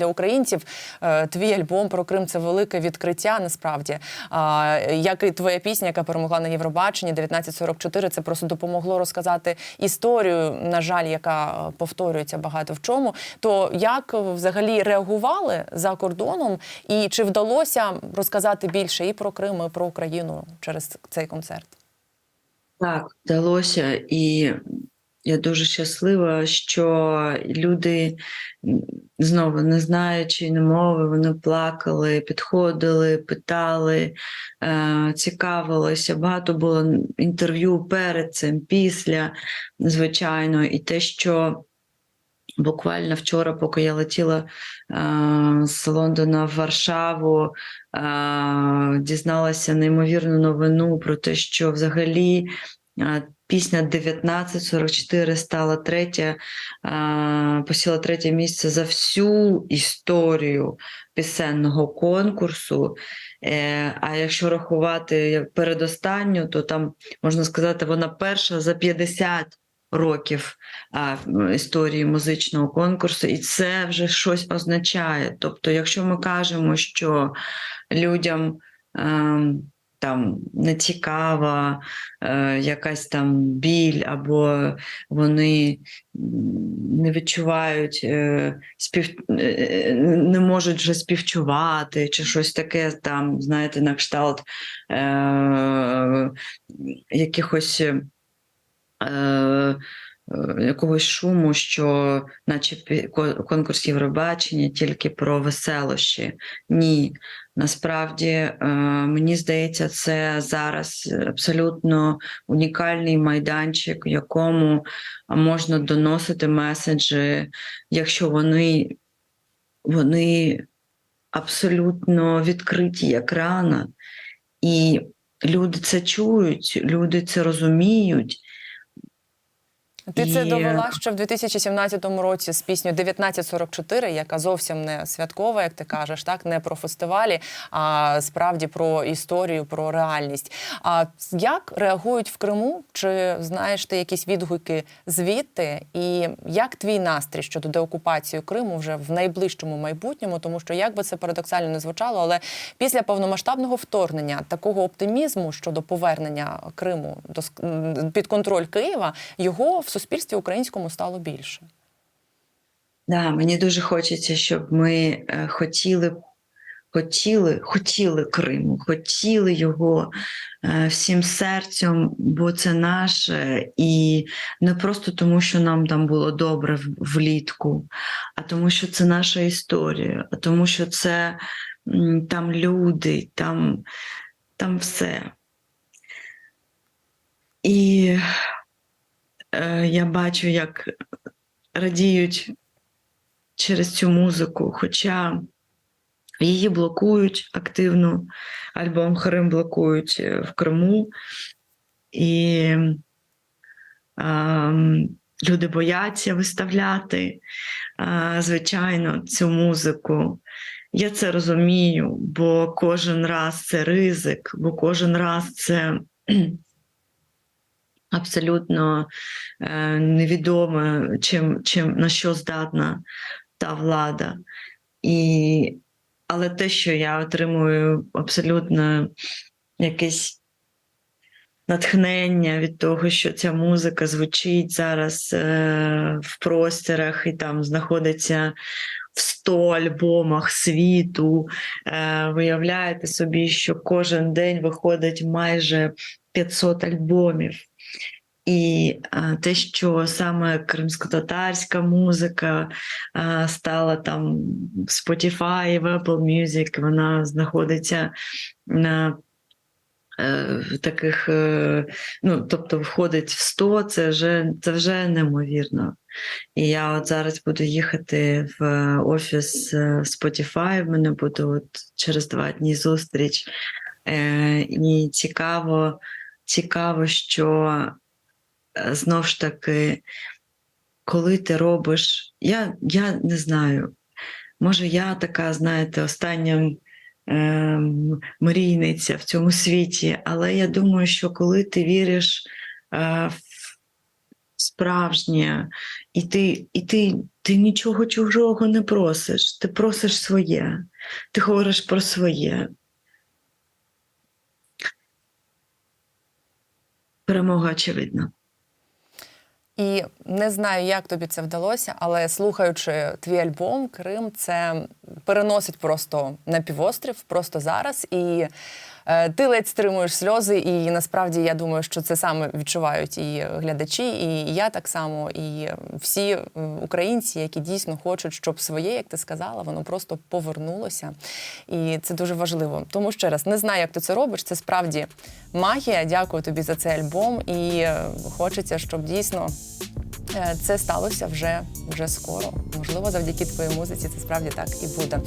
для українців е, твій альбом про Крим це велике відкриття. Насправді, як і твоя пісня, яка перемогла на Євробаченні 1944, це просто допомогло розказати історію, на жаль, яка е, повторюється багато в чому. То як взагалі реагували за кордоном, і чи вдалося розказати більше і про Крим, і про Україну через цей концерт? Так, вдалося, і я дуже щаслива, що люди знову не знаючи не мови, вони плакали, підходили, питали, е, цікавилися. Багато було інтерв'ю перед цим, після, звичайно, і те, що. Буквально вчора, поки я летіла е, з Лондона в Варшаву, е, дізналася неймовірну новину про те, що взагалі пісня 1944 стала третя, посіла третє місце за всю історію пісенного конкурсу. Е, а якщо рахувати передостанню, то там можна сказати, вона перша за 50 років історії музичного конкурсу, і це вже щось означає. Тобто, якщо ми кажемо, що людям ем, там не цікава е, якась там біль, або вони не відчувають е, спів... е, не можуть вже співчувати, чи щось таке там, знаєте, на кшталт е, якихось е, якогось шуму, що, наче конкурс Євробачення тільки про веселощі. Ні, насправді е, мені здається, це зараз абсолютно унікальний майданчик, в якому можна доносити меседжі, якщо вони, вони абсолютно відкриті як рана, і люди це чують, люди це розуміють. Ти це довела ще в 2017 році з піснею 1944, яка зовсім не святкова, як ти кажеш, так не про фестивалі, а справді про історію, про реальність. А як реагують в Криму? Чи знаєш ти якісь відгуки звідти? І як твій настрій щодо деокупації Криму вже в найближчому майбутньому? Тому що як би це парадоксально не звучало, але після повномасштабного вторгнення такого оптимізму щодо повернення Криму до під контроль Києва його в суспільстві українському стало більше. Да, мені дуже хочеться, щоб ми е, хотіли, хотіли, хотіли Криму, хотіли його е, всім серцем, бо це наше, і не просто тому, що нам там було добре влітку, а тому, що це наша історія, а тому, що це там люди, там, там все. І е, я бачу, як радіють через цю музику, хоча її блокують активно, альбом Харим блокують е, в Криму, і ем, люди бояться виставляти, е, звичайно, цю музику. Я це розумію, бо кожен раз це ризик, бо кожен раз це абсолютно е, невідоме, чим, чим, на що здатна та влада. І, але те, що я отримую абсолютно якесь натхнення від того, що ця музика звучить зараз е, в просторах і там знаходиться в 100 альбомах світу. Е, виявляєте собі, що кожен день виходить майже 500 альбомів. І те, що саме кримсько-татарська музика стала там в Spotify, в Apple Music, вона знаходиться на е, таких, е, ну, тобто входить в 100, це вже, це вже неймовірно. І я от зараз буду їхати в офіс е, Spotify, в мене буде от через два дні зустріч. І цікаво, цікаво, що е, знов ж таки, коли ти робиш, я, я не знаю, може, я така, знаєте, остання ем, мрійниця в цьому світі, але я думаю, що коли ти віриш е, в справжнє, і ти, і ти, ти нічого чужого не просиш, ти просиш своє, ти говориш про своє. Перемога очевидна. І не знаю, як тобі це вдалося, але слухаючи твій альбом, Крим це переносить просто на півострів, просто зараз. І е, ти ледь стримуєш сльози. І насправді я думаю, що це саме відчувають і глядачі, і я так само, і всі е, українці, які дійсно хочуть, щоб своє, як ти сказала, воно просто повернулося. І це дуже важливо. Тому ще раз не знаю, як ти це робиш. Це справді магія. Дякую тобі за цей альбом. І е, хочеться, щоб дійсно. Е, Це сталося вже, вже скоро. Можливо, завдяки твоїй музиці це справді так і буде.